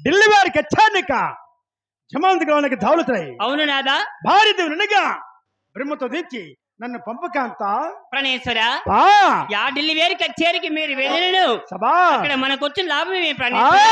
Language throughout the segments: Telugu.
ఢిల్లీ వారికి వచ్చానిక జమాంత్ గ్రహానికి ధావులుతాయి అవును నాదా. భార్య దేవునిగా బ్రహ్మతో తెచ్చి నన్ను పంపకాంత? ప్రాణేశ్వరా యా ఢిల్లీ వేరు కచేరికి మీరు వెళ్ళను సభా! అక్కడ మనకు వచ్చిన లాభం ఏమి ప్రాణేశ్వర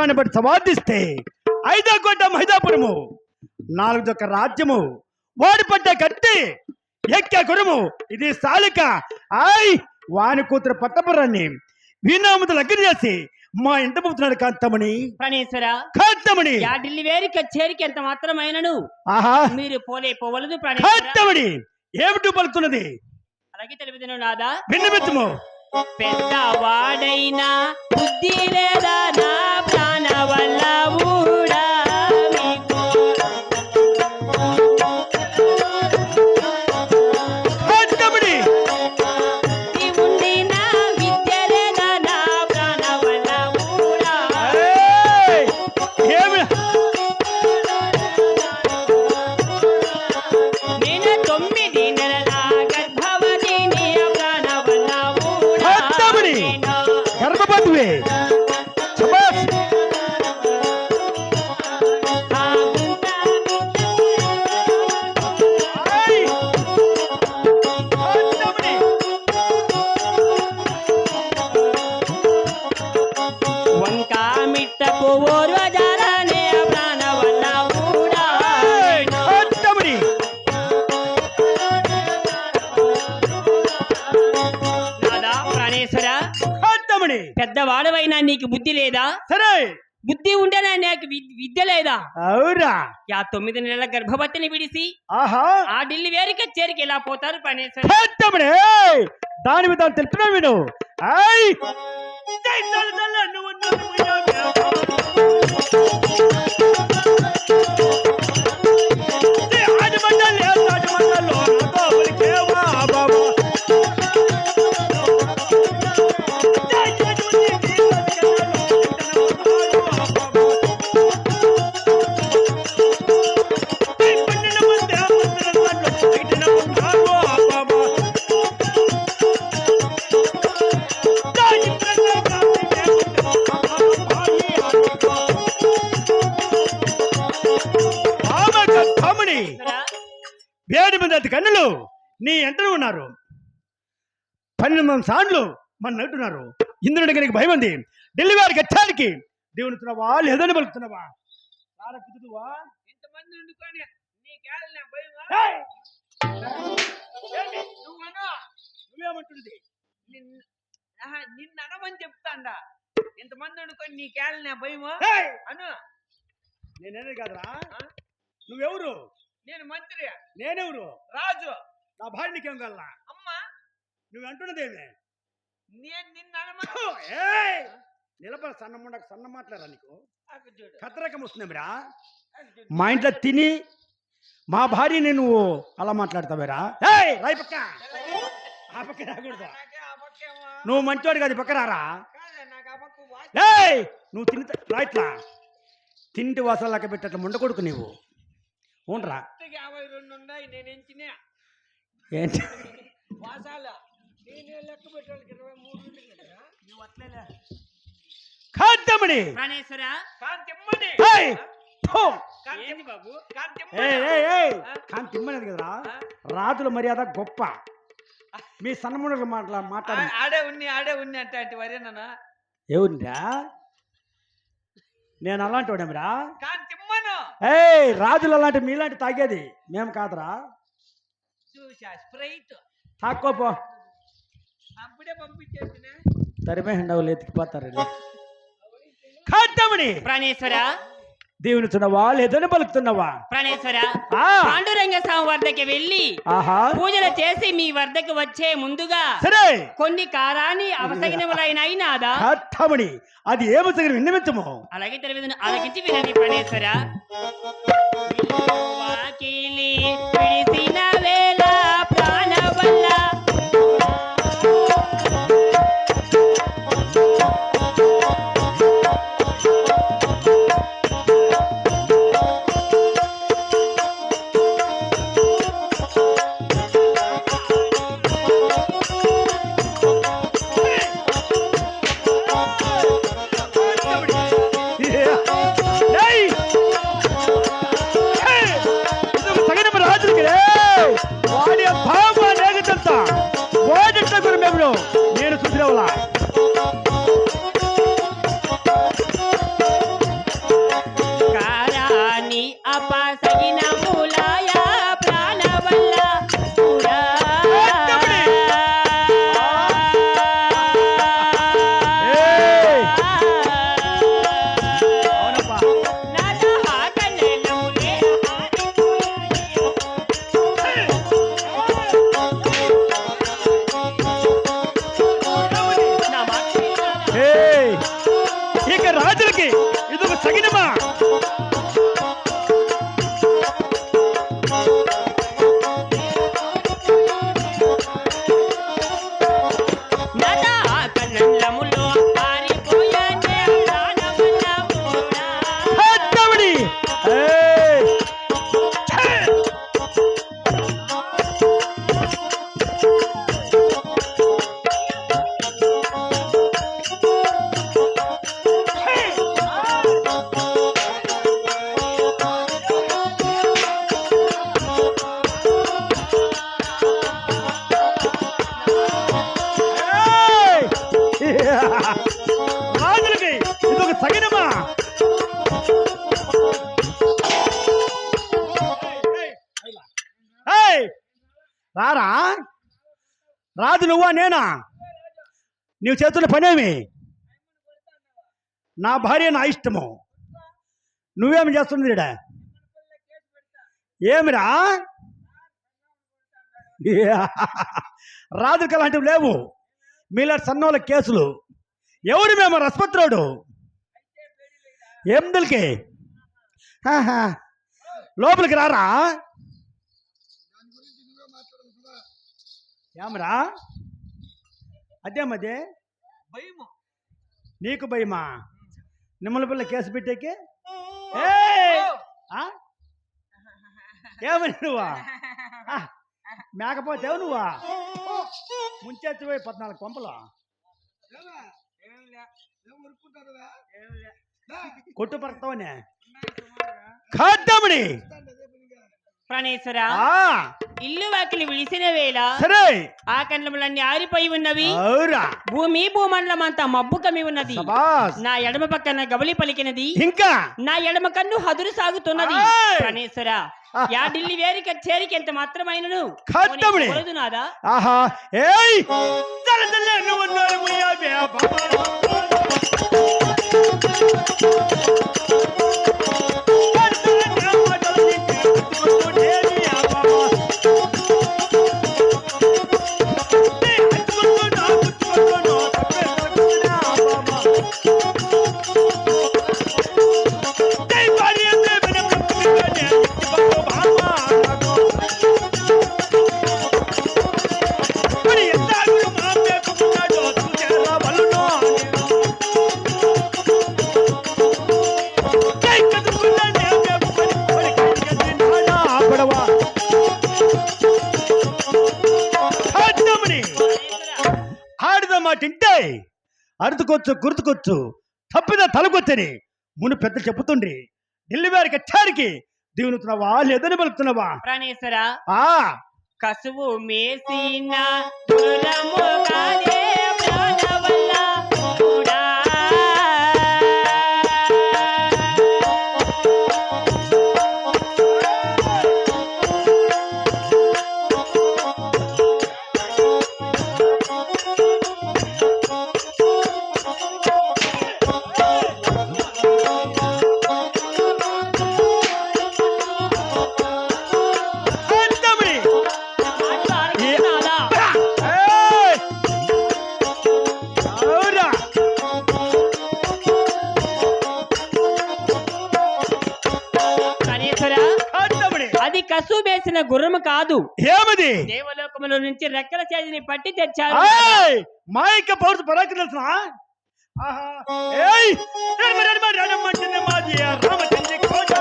గుర్రాన్ని బట్టి సవాదిస్తే ఐదో కోట మైదాపురము నాలుగు దొక్క రాజ్యము వాడి పడ్డ కత్తి ఎక్క గురుము. ఇది సాలిక. ఆయ్ వాని కూతురు పట్టపురాన్ని వీణామత దగ్గర చేసి మా ఇంట పంపుతున్నాడు కాంతమణి. ప్రాణేశ్వర కాంతమణి! యా ఢిల్లీ వేరు కచేరికి ఎంత మాత్రమైనను? ఆహా! మీరు పోలే పోవలదు ప్రాణేశ్వర కాంతమణి! ఏమిటి పలుకుతున్నది? అలాగే తెలుపుతును నాదా? విన్నమిత్తము పెద్దవాడైనా బుద్ధి లేదా నా ప్రాణ వల్ల ఊడా కాంతమణి పెద్దవాడవైనా నీకు బుద్ధి లేదా? సరే. బుద్ధి ఉంటేనే నీకు విద్య లేదా? అవురా యా తొమ్మిది నెలల గర్భవతిని విడిసి ఆహా. ఆ ఢిల్లీ వేరుక చేరికి ఎలా పోతారు ఏయ్! దాని మీద తెలుపుతున్నా విను. పన్నెండు మంది సాండ్లు మన నటున్నారు ఇంద్రుడికి నీకు భయం ఉంది. ఢిల్లీ వారికి గచ్చానికి దేవునిస్తున్నావా లేదని పలుకుతున్నావా రారా కుదురువా? ఇంతమంది ఉండుకొని నీకేళ్ళ భయమా? నువ్వను? నువ్వేమంటున్నది నిన్ను అనమని చెప్తాండా. ఇంతమంది ఉండుకొని నీకేళ్ళ భయమా! అను. నేనేనే కాదురా? నువ్వెవరు? నేను మంత్రి. నేనెవరు? రాజు. నా భార్య నీకేం కల్లా అమ్మ! నువ్వు అంటున్నదేమే నేను నిన్ను! నిలబడ సన్న ముండకు సన్న మాట్లాడరా నీకు? వస్తుందేమిరా? అక్కడ చూడు. మా ఇంట్లో తిని మా భార్యని నువ్వు అలా మాట్లాడతావేరా? ఏయ్ రాయి పక్క. ఆ పక్క రాకూడదు. నువ్వు మంచోడు కాదు పక్క రారా? ఏయ్ నువ్వు తిని రాయిట్లా తింటి వాసాలు లెక్క పెట్టట్ల ముండకొడుకు నీవు. ఊనరా. కరెక్ట్గా యాభై రెండు ఉన్నాయి నేను ఎంచినా ఏంటి? వాసాలు. నేను లెక్క పెట్టాలి ఇరవై మూడు ఉన్నాయి కదా. నువ్వు అట్లేలే. కాంతమణి ప్రాణేశ్వర? కాంతి ఇమ్మని ఏయ్! థూ! కాంతి ఏంది బాబు? కాంతి ఏయ్, ఇమ్మని ఏయ్, ఏయ్! కాంతి ఇమ్మనేది కదరా? రాజుల మర్యాద గొప్ప. మీ సన్నముడు మాట్లా మాట్లాడు. ఆడే ఉన్ని ఆడే ఉన్ని అంటే వరేనా నేను అలాంటి వాడేమిరా రాజులు అలాంటి మీలాంటి తాగేది. మేము కాదురా. చూసా స్ప్రైట్. తాక్కోపో. అప్పుడే తరిమే హండవులు ఎత్తికిపోతారు ఖాతమని! ప్రాణేశ్వర! లేదని పలుకుతున్నవా? ప్రాణేశ్వర! ఆ, పాండురంగ స్వామి వద్దకి వెళ్ళి ఆహా! పూజలు చేసి మీ వద్దకు వచ్చే ముందుగా సరే! కొన్ని కారాన్ని అవసగినములైన అయినాదా ఖాతమని! అది ఏమి సగం విన్నవించము. అలాగే తెలియదు అలాగించి వినండి ప్రాణేశ్వర. ఇక రాజులకి ఇది రాజులకి ఇది ఒక ఏయ్! రారా? రాజు నువ్వా నేనా? నీవు చేస్తున్న పనేమి? నా భార్య నా ఇష్టము. నువ్వేమి చేస్తుంది ఈడ? ఏమిరా? రాజుకి అలాంటివి లేవు. మీలాంటి సన్నోళ్ళ కేసులు. ఎవరు మేము రసపత్రుడు? ఏం తెలుకే లోపలికి రారా? ఏమరా? అదేమదే? భయము. నీకు భయమా? నిమ్మల పిల్ల కేసు పెట్టేకి? ఏమని నువ్వా? ఆ, మేకపోతేవు నువ్వా? ముంచెత్తిపోయి పద్నాలుగు కొంపలు? కొట్టు పడతావనే? ఖాద్దామని ప్రాణేశ్వర ఇల్లు వాకిలి విడిసిన వేళ సరే. ఆ కండ్లములన్నీ ఆరిపోయి ఉన్నవి. భూమి భూమండలం అంతా మబ్బు కమ్మి ఉన్నది నా ఎడమ పక్కన గబలి పలికినది. ఇంకా. నా ఎడమ కన్ను హదురు సాగుతున్నది! ప్రాణేశ్వర యా ఢిల్లీ వేరిక చేరిక ఎంత మాత్రమైనను. కొలదు నాదా ఆహా. ఏయ్. బాబా అరుతుకొచ్చు గుర్తుకొచ్చు తప్పిద తలకొచ్చని మును పెద్ద చెప్పుతుండ్రి ఢిల్లీ వారికి చారికి దీవునుతున్నావా లేదని పలుకుతున్నావా ప్రాణేశ్వర ఆ! కసువు మేసిన దుర గుర్రము కాదు. ఏమది? దేవలోకములో నుంచి రెక్కల చేతిని పట్టి తెచ్చారు! మా యొక్క పౌరుష పరాకు తెలుసా రామచంద్ర కోట.